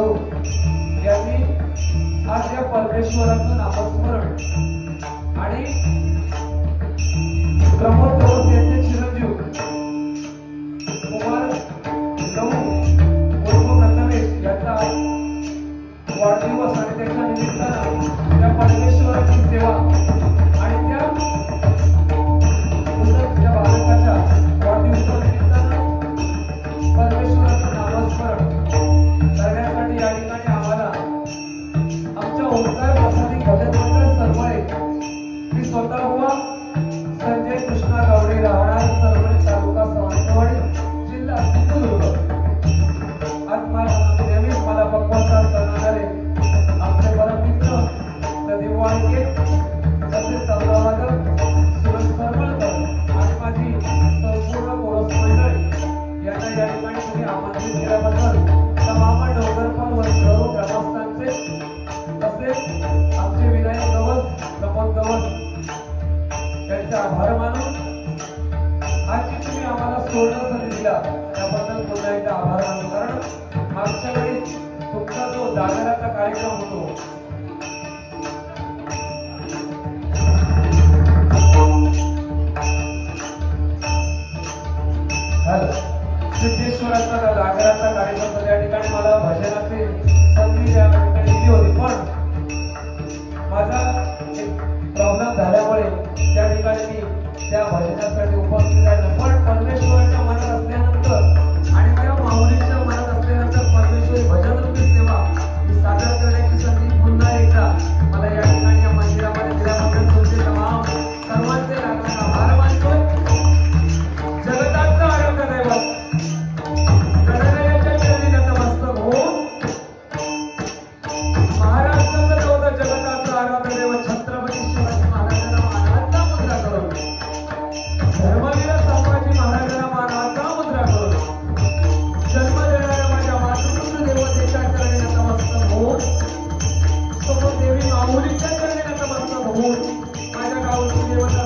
जाधव यांनी म्हणजे आज या परमेश्वराचं नामस्मरण आणि प्रमोद गवत यांचे चिरंजीव कुमार गहू उर्फ कन्नवेश यांचा वाढदिवस आणि त्याच्या निमित्तानं त्या परमेश्वराची सेवा आभार मानून आजची तुम्ही आम्हाला सोडणं संधी दिला त्याबद्दल पुन्हा एकदा आभार मानू कारण मागच्या वेळेस तुमचा जो जागराचा कार्यक्रम होतो सिद्धेश्वराचा जागराचा कार्यक्रम होता. त्या ठिकाणी मला भजनाचे संधी त्या ठिकाणी दिली होती पण माझा एक प्रॉब्लेम झाला त्या भजनासाठी उपस्थित राहिलं पण परमेश्वराच्या मनात असल्यानंतर आणि त्या माऊलीच्या मनात असल्यानंतर परमेश्वरी भजन रूपी सेवा ही सादर करण्याची संधी पुन्हा एकदा मला या ठिकाणी या मंदिरामध्ये दिल्याबद्दल तुमचे तमाम सर्वांचे लागणार आभार मानतोय जगताचा आरोग्य दैवत गणरायाच्या चरणी नतमस्तक होऊन महाराष्ट्राचं चौदा जगताचं आराध्य दैवत छत्रपती शिवाजी Thank you.